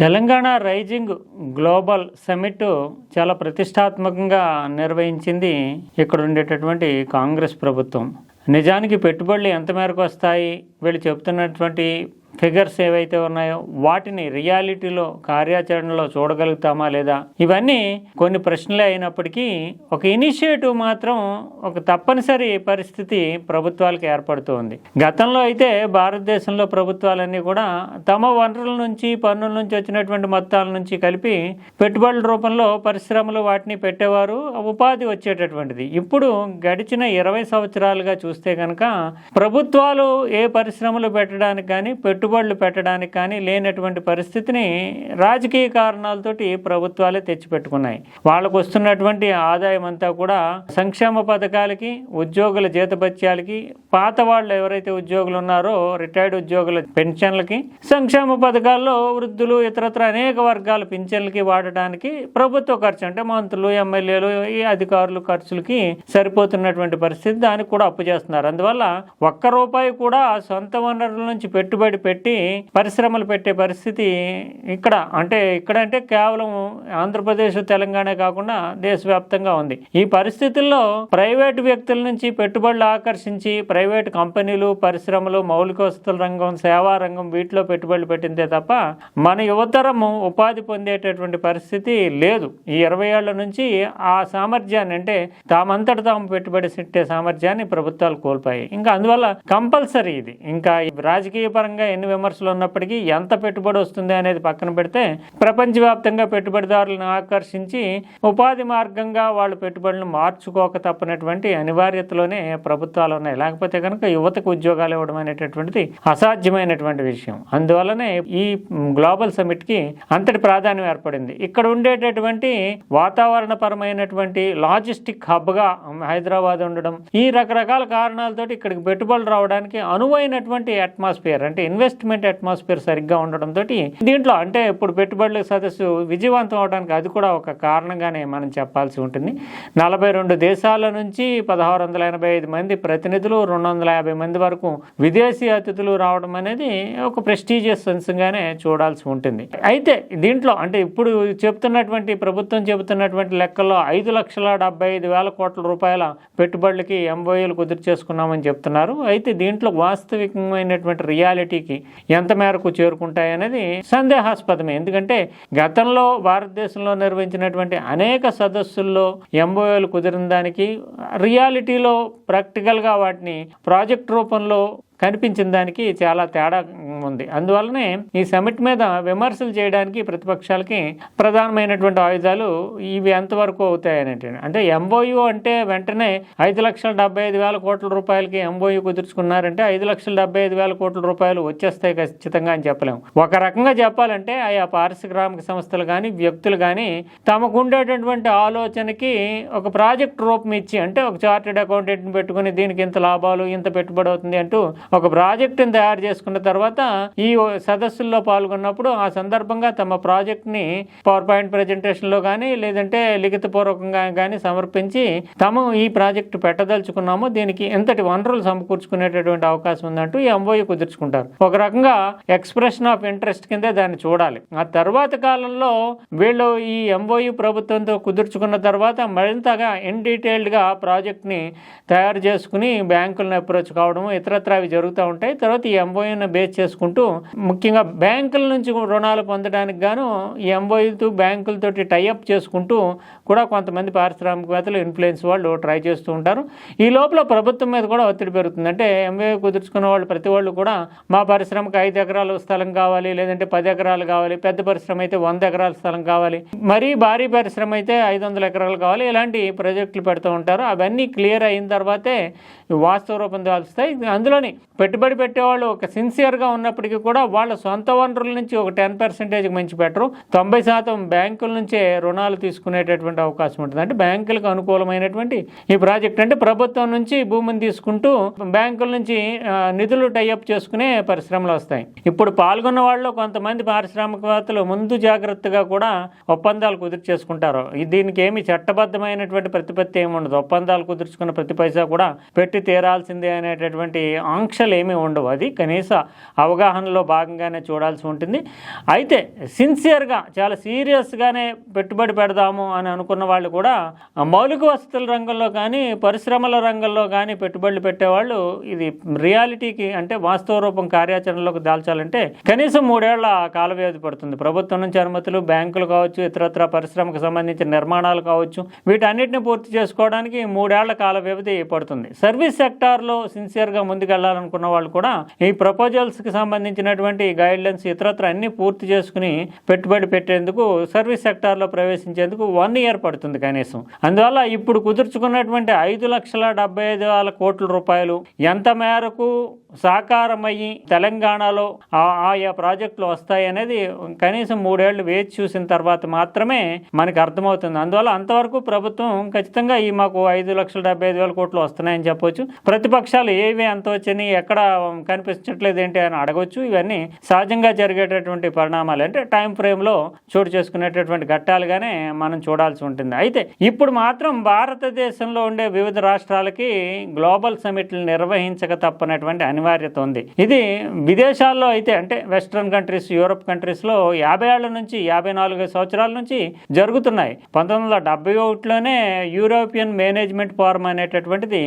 Telangana rising global summit చాలా ప్రతిష్టాత్మకంగా నిర్వహించింది ఇక్కడ ఉండేటటువంటి కాంగ్రెస్ ప్రభుత్వం. నిజానికి పెట్టుబడులు ఎంత మేరకు వస్తాయి? వీళ్ళు చెప్తున్నటువంటి ఫిగర్స్ ఏవైతే ఉన్నాయో వాటిని రియాలిటీలో కార్యాచరణలో చూడగలుగుతామా లేదా? ఇవన్నీ కొన్ని ప్రశ్నలే అయినప్పటికీ ఒక ఇనిషియేటివ్ మాత్రం ఒక తప్పనిసరి పరిస్థితి ప్రభుత్వాలకు ఏర్పడుతోంది. గతంలో అయితే భారతదేశంలో ప్రభుత్వాలన్నీ కూడా తమ వనరుల నుంచి పన్నుల నుంచి వచ్చినటువంటి మొత్తాల నుంచి కలిపి పెట్టుబడుల రూపంలో పరిశ్రమలు వాటిని పెట్టేవారు ఉపాధి వచ్చేటటువంటిది. ఇప్పుడు గడిచిన ఇరవై సంవత్సరాలుగా చూస్తే కనుక ప్రభుత్వాలు ఏ పరిశ్రమలు పెట్టడానికి కానీ పెట్టుబడులు పెట్టడానికి కానీ లేనటువంటి పరిస్థితిని రాజకీయ కారణాలతోటి ప్రభుత్వాలే తెచ్చిపెట్టుకున్నాయి. వాళ్ళకు వస్తున్నటువంటి ఆదాయం అంతా కూడా సంక్షేమ పథకాలకి ఉద్యోగుల జీతభత్యాలకి పాత వాళ్ళు ఎవరైతే ఉద్యోగులు ఉన్నారో రిటైర్డ్ ఉద్యోగుల పెన్షన్లకి సంక్షేమ పథకాల్లో వృద్ధులు ఇతరత్ర అనేక వర్గాల పింఛన్లకి వాడడానికి ప్రభుత్వ ఖర్చు అంటే మంత్రులు ఎమ్మెల్యేలు ఈ అధికారులు ఖర్చులకి సరిపోతున్నటువంటి పరిస్థితి దానికి కూడా అప్పు చేస్తున్నారు. అందువల్ల ఒక్క రూపాయి కూడా సొంత వనరుల నుంచి పెట్టుబడి పెట్టి పరిశ్రమలు పెట్టే పరిస్థితి ఇక్కడ. అంటే ఇక్కడ అంటే కేవలం ఆంధ్రప్రదేశ్ తెలంగాణ కాకుండా దేశవ్యాప్తంగా ఉంది. ఈ పరిస్థితుల్లో ప్రైవేటు వ్యక్తుల నుంచి పెట్టుబడులు ఆకర్షించి ప్రైవేట్ కంపెనీలు పరిశ్రమలు మౌలిక వసతుల రంగం సేవా రంగం వీటిలో పెట్టుబడులు పెట్టిందే తప్ప మన యువతరము ఉపాధి పొందేటటువంటి పరిస్థితి లేదు. ఈ ఇరవై ఏళ్ళ నుంచి ఆ సామర్థ్యాన్ని అంటే తామంతట తాము పెట్టుబడి పెట్టే సామర్థ్యాన్ని ప్రభుత్వాలు కోల్పోయాయి. ఇంకా అందువల్ల కంపల్సరీ ఇది. ఇంకా ఈ రాజకీయ పరంగా ఎన్ని విమర్శలు ఉన్నప్పటికీ ఎంత పెట్టుబడి వస్తుంది అనేది పక్కన పెడితే ప్రపంచవ్యాప్తంగా పెట్టుబడిదారులను ఆకర్షించి ఉపాధి మార్గంగా వాళ్ళు పెట్టుబడులను మార్చుకోక తప్పనటువంటి అనివార్యతలోనే ప్రభుత్వాలు ఉన్నాయి. లేకపోతే కనుక యువతకు ఉద్యోగాలు ఇవ్వడం అనేటటువంటిది అసాధ్యమైనటువంటి విషయం. అందువల్లనే ఈ గ్లోబల్ సమిట్కి అంతటి ప్రాధాన్యం ఏర్పడింది. ఇక్కడ ఉండేటటువంటి వాతావరణ పరమైనటువంటి లాజిస్టిక్ హబ్గా హైదరాబాద్ ఉండడం ఈ రకరకాల కారణాలతోటి ఇక్కడికి పెట్టుబడులు రావడానికి అనువైనటువంటి అట్మాస్ఫియర్ అంటే ఇన్వెస్ట్మెంట్ అట్మాస్ఫియర్ సరిగ్గా ఉండడంతో దీంట్లో అంటే ఇప్పుడు పెట్టుబడుల సదస్సు విజయవంతం అవడానికి అది కూడా ఒక కారణంగానే మనం చెప్పాల్సి ఉంటుంది. నలభై రెండు దేశాల నుంచి పదహారు వందల ఎనభై ఐదు మంది ప్రతినిధులు రెండు వందల యాభై మంది వరకు విదేశీ అతిథులు రావడం అనేది ఒక ప్రెస్టీజియస్ అంశంగానే చూడాల్సి ఉంటుంది. అయితే దీంట్లో అంటే ఇప్పుడు చెప్తున్నటువంటి ప్రభుత్వం చెబుతున్నటువంటి లెక్కల్లో ఐదు లక్షల డెబ్బై ఐదు వేల కోట్ల రూపాయల పెట్టుబడులకి ఎంబోఏలు కుదిరి చేసుకున్నామని చెప్తున్నారు. అయితే దీంట్లో వాస్తవికమైనటువంటి రియాలిటీకి ఎంత మేరకు చేరుకుంటాయనేది సందేహాస్పదమే. ఎందుకంటే గతంలో భారతదేశంలో నిర్వహించినటువంటి అనేక సదస్సుల్లో ఎంబోఏలు కుదిరిన దానికి రియాలిటీలో ప్రాక్టికల్గా వాటిని ప్రాజెక్ట్ రూపంలో కనిపించిన దానికి చాలా తేడా ఉంది. అందువల్లనే ఈ సమిట్ మీద విమర్శలు చేయడానికి ప్రతిపక్షాలకి ప్రధానమైనటువంటి ఆయుధాలు ఇవి ఎంతవరకు అవుతాయనేటి అంటే ఎంఓయు అంటే వెంటనే ఐదు లక్షల డెబ్బై ఐదు వేల కోట్ల రూపాయలకి ఎంఓయు కుదుర్చుకున్నారంటే ఐదు లక్షల డెబ్బై ఐదు వేల కోట్ల రూపాయలు వచ్చేస్తాయి ఖచ్చితంగా అని చెప్పలేము ఒక రకంగా చెప్పాలంటే ఆయా పారిశ్రామిక సంస్థలు కానీ వ్యక్తులు కానీ తమకు ఉండేటటువంటి ఆలోచనకి ఒక ప్రాజెక్ట్ రూపం ఇచ్చి అంటే ఒక చార్టెడ్ అకౌంటెంట్ని పెట్టుకుని దీనికి ఇంత లాభాలు ఇంత పెట్టుబడి అవుతుంది అంటూ ఒక ప్రాజెక్టును తయారు చేసుకున్న తర్వాత ఈ సదస్సుల్లో పాల్గొన్నప్పుడు ఆ సందర్భంగా తమ ప్రాజెక్ట్ని పవర్ పాయింట్ ప్రజెంటేషన్లో కానీ లేదంటే లిఖితపూర్వకంగా కానీ సమర్పించి తాము ఈ ప్రాజెక్టు పెట్టదలుచుకున్నాము. దీనికి ఎంతటి వనరులు సమకూర్చుకునేటటువంటి అవకాశం ఉందంటూ ఈ ఎంఓయూ కుదుర్చుకుంటారు. ఒక రకంగా ఎక్స్ప్రెషన్ ఆఫ్ ఇంట్రెస్ట్ కిందే దాన్ని చూడాలి. ఆ తర్వాత కాలంలో వీళ్ళు ఈ ఎంఓయూ ప్రభుత్వంతో కుదుర్చుకున్న తర్వాత మరింతగా ఇన్ డీటెయిల్డ్గా ప్రాజెక్ట్ని తయారు చేసుకుని బ్యాంకులను అప్రోచ్ కావడం ఇతరత్ర అవి జరుగుతూ ఉంటాయి. తర్వాత ఈ ఎంఓయూని బేస్ చేసుకుంటూ ముఖ్యంగా బ్యాంకుల నుంచి రుణాలు పొందడానికి గాను ఈ ఎంఓయూతో బ్యాంకులతోటి టైఅప్ చేసుకుంటూ కూడా కొంతమంది పారిశ్రామికవేత్తలు ఇన్ఫ్లుయెన్స్ వాళ్ళు ట్రై చేస్తూ ఉంటారు. ఈ లోపల ప్రభుత్వం మీద కూడా ఒత్తిడి పెరుగుతుంది. అంటే ఎంఓయూ కుదుర్చుకున్న వాళ్ళు ప్రతి వాళ్ళు కూడా మా పరిశ్రమకు ఐదు ఎకరాలు స్థలం కావాలి లేదంటే పది ఎకరాలు కావాలి పెద్ద పరిశ్రమ అయితే వంద ఎకరాల స్థలం కావాలి మరీ భారీ పరిశ్రమ అయితే ఐదు వందల ఎకరాలు కావాలి ఇలాంటి ప్రాజెక్టులు పెడుతూ ఉంటారు. అవన్నీ క్లియర్ అయిన తర్వాతే వాస్తవ రూపం దాల్చుతాయి. అందులోని పెట్టుబడి పెట్టేవాళ్ళు ఒక సిన్సియర్గా ఉన్నప్పటికీ కూడా వాళ్ళ సొంత వనరుల నుంచి ఒక టెన్ పర్సెంటేజ్కి మంచి పెట్టరు. తొంభై శాతం బ్యాంకుల నుంచే రుణాలు తీసుకునేటటువంటి అవకాశం ఉంటుంది. అంటే బ్యాంకులకు అనుకూలమైనటువంటి ఈ ప్రాజెక్ట్ అంటే ప్రభుత్వం నుంచి భూమిని తీసుకుంటూ బ్యాంకుల నుంచి నిధులు టైఅప్ చేసుకునే పరిశ్రమలు వస్తాయి. ఇప్పుడు పాల్గొన్న వాళ్ళు కొంతమంది పారిశ్రామికవేత్తలు ముందు జాగ్రత్తగా కూడా ఒప్పందాలు కుదిరి చేసుకుంటారు దీనికి ఏమి చట్టబద్ధమైనటువంటి ప్రతిపత్తి ఏమి ఉండదు. ఒప్పందాలు కుదుర్చుకున్న ప్రతి పైసా కూడా పెట్టి తీరాల్సిందే అనేటటువంటి ఆంక్ష పరీక్షలు ఏమీ ఉండవు. అది కనీస అవగాహనలో భాగంగానే చూడాల్సి ఉంటుంది. అయితే సిన్సియర్గా చాలా సీరియస్గానే పెట్టుబడి పెడదాము అని అనుకున్న వాళ్ళు కూడా మౌలిక వసతుల రంగంలో కానీ పరిశ్రమల రంగంలో కానీ పెట్టుబడులు పెట్టేవాళ్ళు ఇది రియాలిటీకి అంటే వాస్తవ రూపం కార్యాచరణలోకి దాల్చాలంటే కనీసం మూడేళ్ళ కాల వ్యవధి పడుతుంది. ప్రభుత్వం నుంచి అనుమతులు బ్యాంకులు కావచ్చు ఇతరత్ర పరిశ్రమకు సంబంధించిన నిర్మాణాలు కావచ్చు వీటన్నిటిని పూర్తి చేసుకోవడానికి మూడేళ్ళ కాల వ్యవధి పడుతుంది. సర్వీస్ సెక్టార్లో సిన్సియర్గా చేయాలనుకున్న వాళ్ళు కూడా ఈ ప్రపోజల్స్కి సంబంధించినటువంటి గైడ్ లైన్స్ ఇతరత్ర అన్ని పూర్తి చేసుకుని పెట్టుబడి పెట్టేందుకు సర్వీస్ సెక్టార్లో ప్రవేశించేందుకు వన్ ఇయర్ పడుతుంది కనీసం. అందువల్ల ఇప్పుడు కుదుర్చుకున్నటువంటి ఐదు లక్షల డెబ్బై ఐదు వేల కోట్ల రూపాయలు ఎంత మేరకు సాకారమయ్యి తెలంగాణలో ఆ- ఆయా ప్రాజెక్టులు వస్తాయి అనేది కనీసం మూడేళ్ళు వేచి చూసిన తర్వాత మాత్రమే మనకి అర్థమవుతుంది. అందువల్ల అంతవరకు ప్రభుత్వం ఖచ్చితంగా ఈ మాకు ఐదు లక్షల డెబ్బై ఐదు వేల కోట్లు వస్తున్నాయని చెప్పొచ్చు. ప్రతిపక్షాలు ఏవి ఎంత వచ్చినాయి ఎక్కడ కనిపించట్లేదు ఏంటి అని అడగొచ్చు. ఇవన్నీ సహజంగా జరిగేటటువంటి పరిణామాలు అంటే టైం ఫ్రేమ్లో చోటు చేసుకునేటటువంటి ఘట్టాలుగానే మనం చూడాల్సి ఉంటుంది. అయితే ఇప్పుడు మాత్రం భారతదేశంలో ఉండే వివిధ రాష్ట్రాలకి గ్లోబల్ సమిట్లు నిర్వహించక తప్పనటువంటి అనివార్యత ఉంది ఇది విదేశాల్లో అయితే అంటే వెస్ట్రన్ కంట్రీస్ యూరప్ కంట్రీస్లో యాభై ఏళ్ళ నుంచి యాభై నాలుగు సంవత్సరాల నుంచి జరుగుతున్నాయి. పంతొమ్మిది వందల డెబ్బై ఒకటిలోనే యూరోపియన్ మేనేజ్మెంట్ ఫోరం అనేటటువంటిది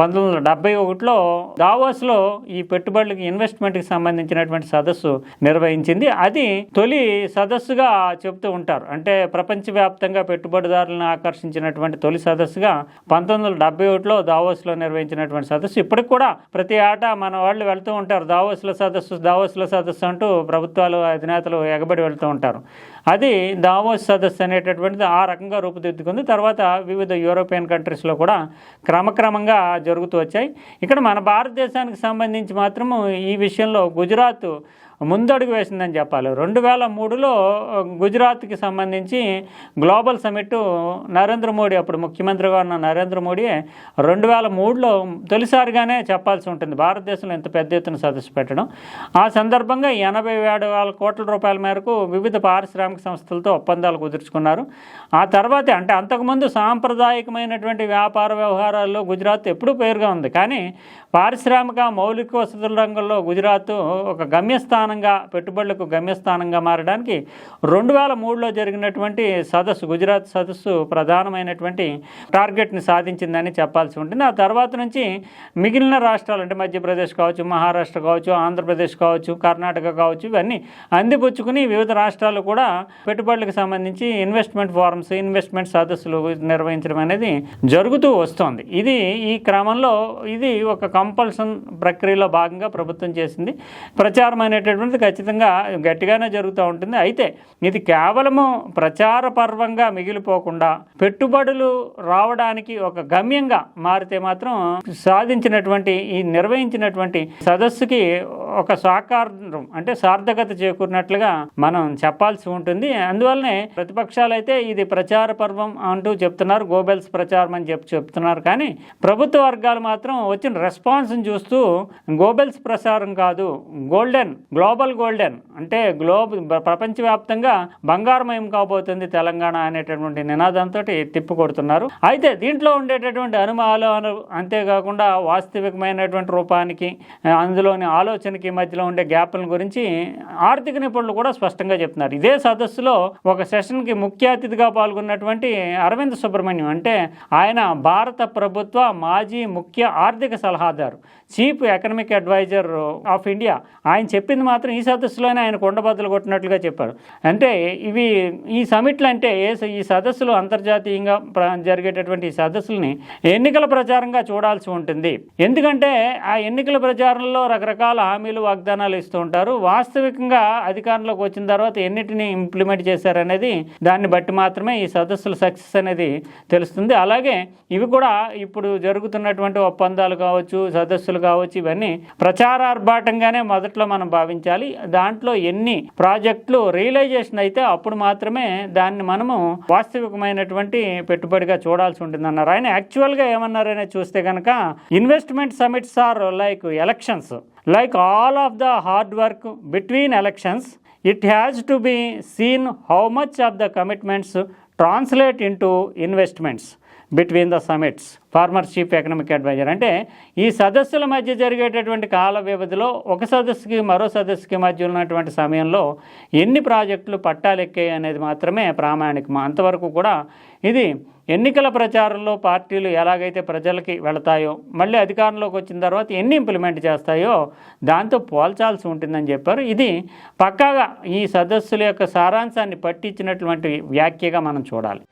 పంతొమ్మిది వందల డెబ్బై ఒకటిలో దావోస్లో ఈ పెట్టుబడులకు ఇన్వెస్ట్మెంట్కి సంబంధించినటువంటి సదస్సు నిర్వహించింది. అది తొలి సదస్సుగా చెప్తూ ఉంటారు. అంటే ప్రపంచవ్యాప్తంగా పెట్టుబడిదారులను ఆకర్షించినటువంటి తొలి సదస్సుగా పంతొమ్మిది వందల డెబ్బై ఒకటిలో దావోస్లో నిర్వహించినటువంటి సదస్సు. ఇప్పటికి కూడా ప్రతి ఏటా మన వాళ్ళు వెళ్తూ ఉంటారు. దావోస్ల సదస్సు దావోస్ల సదస్సు అంటూ ప్రభుత్వాలు అధినేతలు ఎగబడి వెళ్తూ ఉంటారు. అది దావోస్ సదస్సు అనేటటువంటిది ఆ రకంగా రూపుదిద్దుకుంది. తర్వాత వివిధ యూరోపియన్ కంట్రీస్లో కూడా క్రమక్రమంగా జరుగుతూ వచ్చాయి. ఇక్కడ మన భారతదేశానికి సంబంధించి మాత్రము ఈ విషయంలో గుజరాత్ ముందడుగు వేసిందని చెప్పాలి. రెండు వేల మూడులో గుజరాత్కి సంబంధించి గ్లోబల్ సమిట్ నరేంద్ర మోడీ అప్పుడు ముఖ్యమంత్రిగా ఉన్న నరేంద్ర మోడీ రెండు వేల మూడులో తొలిసారిగానే చెప్పాల్సి ఉంటుంది. భారతదేశంలో ఇంత పెద్ద ఎత్తున సదస్సు పెట్టడం. ఆ సందర్భంగా ఎనభై ఏడు వేల కోట్ల రూపాయల మేరకు వివిధ పారిశ్రామిక సంస్థలతో ఒప్పందాలు కుదుర్చుకున్నారు. ఆ తర్వాతే అంటే అంతకుముందు సాంప్రదాయకమైనటువంటి వ్యాపార వ్యవహారాల్లో గుజరాత్ ఎప్పుడూ పేరుగా ఉంది. కానీ పారిశ్రామిక మౌలిక వసతుల రంగంలో గుజరాత్ ఒక గమ్యస్థానంగా పెట్టుబడులకు గమ్యస్థానంగా మారడానికి రెండు వేల మూడులో జరిగినటువంటి సదస్సు గుజరాత్ సదస్సు ప్రధానమైనటువంటి టార్గెట్ని సాధించిందని చెప్పాల్సి ఉంటుంది. ఆ తర్వాత నుంచి మిగిలిన రాష్ట్రాలు అంటే మధ్యప్రదేశ్ కావచ్చు మహారాష్ట్ర కావచ్చు ఆంధ్రప్రదేశ్ కావచ్చు కర్ణాటక కావచ్చు ఇవన్నీ అందిపుచ్చుకుని వివిధ రాష్ట్రాలు కూడా పెట్టుబడులకు సంబంధించి ఇన్వెస్ట్మెంట్ ఫారమ్స్ ఇన్వెస్ట్మెంట్ సదస్సులు నిర్వహించడం అనేది జరుగుతూ వస్తోంది. ఇది ఈ క్రమంలో ఇది ఒక కంపల్షన్ ప్రక్రియలో భాగంగా ప్రభుత్వం చేసింది. ప్రచారం అనేటటువంటిది ఖచ్చితంగా గట్టిగానే జరుగుతూ ఉంటుంది. అయితే ఇది కేవలము ప్రచార పర్వంగా మిగిలిపోకుండా పెట్టుబడులు రావడానికి ఒక గమ్యంగా మారితే మాత్రం సాధించినటువంటి ఈ నిర్వహించినటువంటి సదస్సుకి ఒక సాకారం అంటే సార్థకత చేకూరినట్లుగా మనం చెప్పాల్సి ఉంటుంది. అందువల్లనే ప్రతిపక్షాలు అయితే ఇది ప్రచార పర్వం అంటూ చెప్తున్నారు గోబెల్స్ ప్రచారం అని చెప్పి చెప్తున్నారు. కానీ ప్రభుత్వ వర్గాలు మాత్రం వచ్చిన రెస్పాన్స్ని చూస్తూ గోబెల్స్ ప్రచారం కాదు గోల్డెన్ గ్లోబల్ గోల్డెన్ అంటే గ్లోబ్ ప్రపంచవ్యాప్తంగా బంగారమయం కాబోతుంది తెలంగాణ అనేటటువంటి నినాదంతో తిప్పు కొడుతున్నారు అయితే దీంట్లో ఉండేటటువంటి అనుమానాలు అంతేకాకుండా వాస్తవికమైనటువంటి రూపానికి అందులోని ఆలోచనకి మధ్యలో ఉండే గ్యాప్ల గురించి ఆర్థిక నిపుణులు కూడా స్పష్టంగా చెప్తున్నారు. ఇదే సదస్సులో ఒక సెషన్కి ముఖ్య అతిథిగా పాల్గొన్నటువంటి అరవింద్ సుబ్రహ్మణ్యం అంటే ఆయన భారత ప్రభుత్వ మాజీ ముఖ్య ఆర్థిక సలహాదారు chief economic adviser of India. ఆయన చెప్పింది మాత్రం ఈ సదస్సులోనే ఆయన కొండబద్దలు కొట్టినట్లుగా చెప్పారు. అంటే ఇవి ఈ సమిట్లు అంటే ఏ ఈ సదస్సులు అంతర్జాతీయంగా జరిగేటటువంటి ఈ సదస్సుల్ని ఎన్నికల ప్రచారంగా చూడాల్సి ఉంటుంది. ఎందుకంటే ఆ ఎన్నికల ప్రచారంలో రకరకాల హామీలు వాగ్దానాలు ఇస్తూ ఉంటారు. వాస్తవికంగా అధికారంలోకి వచ్చిన తర్వాత ఎన్నిటిని ఇంప్లిమెంట్ చేశారనేది దాన్ని బట్టి మాత్రమే ఈ సదస్సుల సక్సెస్ అనేది తెలుస్తుంది. అలాగే ఇవి కూడా ఇప్పుడు జరుగుతున్నటువంటి ఒప్పందాలు కావచ్చు సదస్సులు కావచ్చు ఇవన్నీ ప్రచారార్భాటంగానే మొదట్లో మనం భావించాలి. దాంట్లో ఎన్ని ప్రాజెక్టులు రియలైజేషన్ అయితే అప్పుడు మాత్రమే దాన్ని మనము వాస్తవికమైనటువంటి పెట్టుబడిగా చూడాల్సి ఉంటుంది అన్నారు ఆయన యాక్చువల్గా ఏమన్నారనే చూస్తే కనుక investment summits are like elections Like all of the hard work between elections, it has to be seen how much of the commitments translate into investments. Between the summits former chief economic adviser అంటే ఈ సదస్సుల మధ్య జరిగేటటువంటి కాల వ్యవధిలో ఒక సదస్సుకి మరో సదస్సుకి మధ్య ఉన్నటువంటి సమయంలో ఎన్ని ప్రాజెక్టులు పట్టాలెక్కాయి అనేది మాత్రమే ప్రామాణికం అంతవరకు కూడా ఇది ఎన్నికల ప్రచారంలో పార్టీలు ఎలాగైతే ప్రజలకి వెళతాయో మళ్ళీ అధికారంలోకి వచ్చిన తర్వాత ఎన్ని ఇంప్లిమెంట్ చేస్తాయో దాంతో పోల్చాల్సి ఉంటుందని చెప్పారు. ఇది పక్కాగా ఈ సదస్సుల యొక్క సారాంశాన్ని పట్టించినటువంటి వ్యాఖ్యగా మనం చూడాలి.